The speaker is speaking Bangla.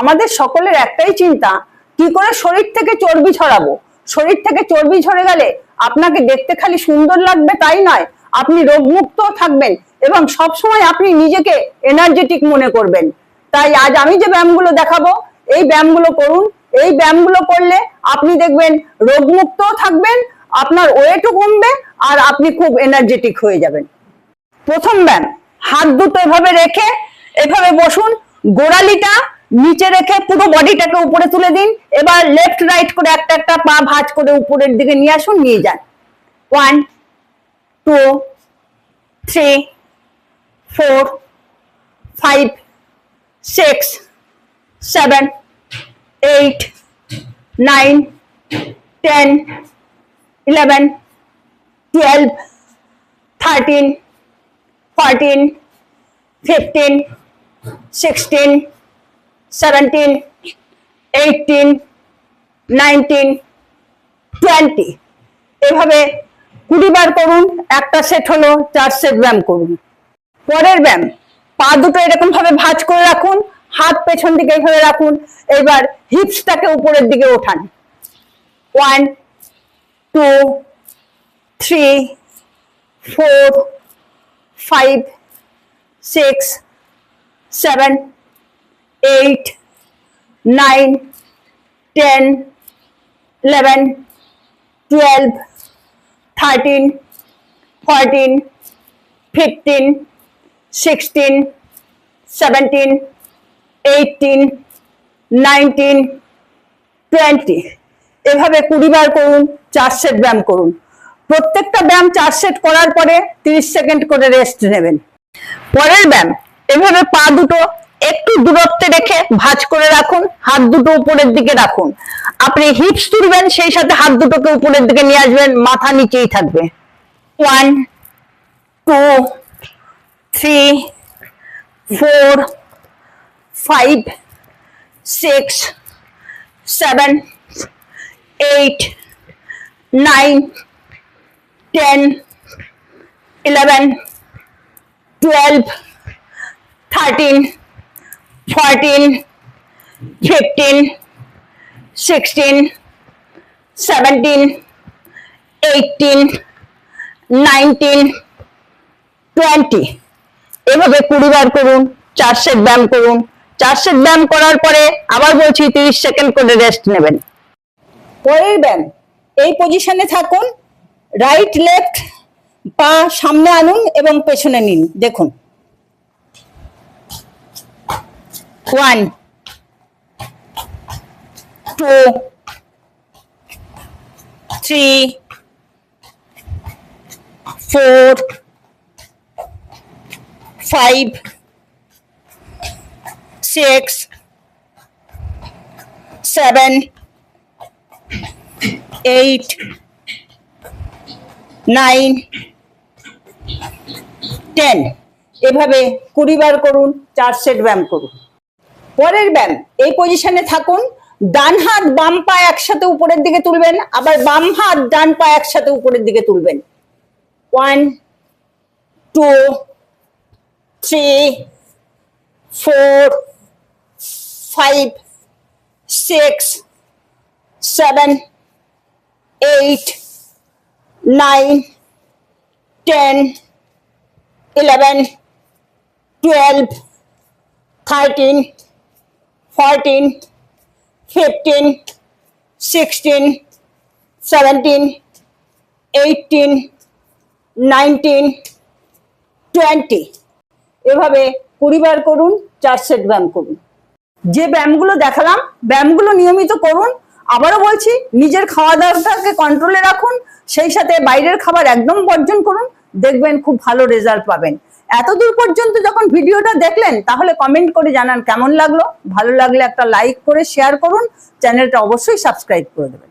আমাদের সকলের একটাই চিন্তা, কি করে শরীর থেকে চর্বি ছড়াবো? শরীর থেকে চর্বি ঝরে গেলে আপনাকে দেখতে খালি সুন্দর লাগবে তাই নয়, আপনি রোগমুক্ত থাকবেন এবং সব সময় আপনি নিজেকে এনার্জেটিক মনে করবেন। তাই আজ আমি যে ব্যায়ামগুলো দেখাবো, এই ব্যায়ামগুলো করুন। এই ব্যায়ামগুলো করলে আপনি দেখবেন রোগমুক্তও থাকবেন, আপনার ওয়েটও কমবে আর আপনি খুব এনার্জেটিক হয়ে যাবেন। প্রথম ব্যায়াম, হাত দুটো এভাবে রেখে এভাবে বসুন, গোড়ালিটা নিচে রেখে পুরো বডিটাকে উপরে তুলে দিন। এবার লেফট রাইট করে একটা একটা পা ভাঁজ করে উপরের দিকে নিয়ে আসুন, নিয়ে যান। One two three four five six seven eight nine ten eleven twelve thirteen fourteen fifteen sixteen 17, 18, 19, 20 এভাবে কুড়ি বার করুন একটা সেট হলো চার সেট ব্যায়াম করুন। পরের ব্যায়াম পা দুটো এরকম ভাবে ভাঁজ করে রাখুন হাত পেছন দিকে ধরে রাখুন এবার হিপসটাকে উপরের দিকে ওঠান। One two three four five six seven eight, nine, ten, eleven, twelve, thirteen, fourteen, fifteen, sixteen, seventeen, eighteen, nineteen, twenty এভাবে কুড়ি বার করুন চার সেট ব্যায়াম করুন প্রত্যেকটা ব্যায়াম চার সেট করার পরে তিরিশ সেকেন্ড করে রেস্ট নেবেন পরের ব্যায়াম এভাবে পা দুটো একটু দূরত্বে রেখে ভাঁজ করে রাখুন, হাত দুটো উপরের দিকে রাখুন। আপনি হিপস তুলবেন, সেই সাথে হাত দুটোকে উপরের দিকে নিয়ে আসবেন, মাথা নিচেই থাকবে। One two three four five six seven eight nine ten eleven twelve thirteen fourteen fifteen sixteen seventeen eighteen nineteen twenty এভাবে কুড়ি বার করুন চার সেট ব্যায়াম করুন। চার সেট ব্যায়াম করার পরে আবার বলছি তিরিশ সেকেন্ড করে রেস্ট নেবেন। পরের ব্যায়াম, এই পজিশনে থাকুন রাইট লেফট পা সামনে আনুন এবং পেছনে নিন। দেখুন। One two three four five six seven eight nine ten এভাবে কুড়ি বার করুন, চার সেট ব্যায়াম করুন। পরের ব্যায়াম এই পজিশনে থাকুন, ডান হাত, বাম পা একসাথে উপরের দিকে তুলবেন, আবার বাম হাত, ডান পা একসাথে উপরের দিকে তুলবেন। One two three four five six seven eight nine ten eleven twelve thirteen 14, 15, 16, 17, 18, 19, 20 এভাবে কুড়িবার করুন চার সেট ব্যায়াম করুন। যে ব্যায়ামগুলো দেখালাম ব্যায়ামগুলো নিয়মিত করুন। আবারও বলছি নিজের খাওয়া দাওয়াটাকে কন্ট্রোলে রাখুন সেই সাথে বাইরের খাবার একদম বর্জন করুন। দেখবেন খুব ভালো রেজাল্ট পাবেন। এতদূর পর্যন্ত যখন ভিডিওটা দেখলেন, তাহলে কমেন্ট করে জানান কেমন লাগল। ভালো লাগলে একটা লাইক করে শেয়ার করুন। চ্যানেলটা অবশ্যই সাবস্ক্রাইব করে দেবেন।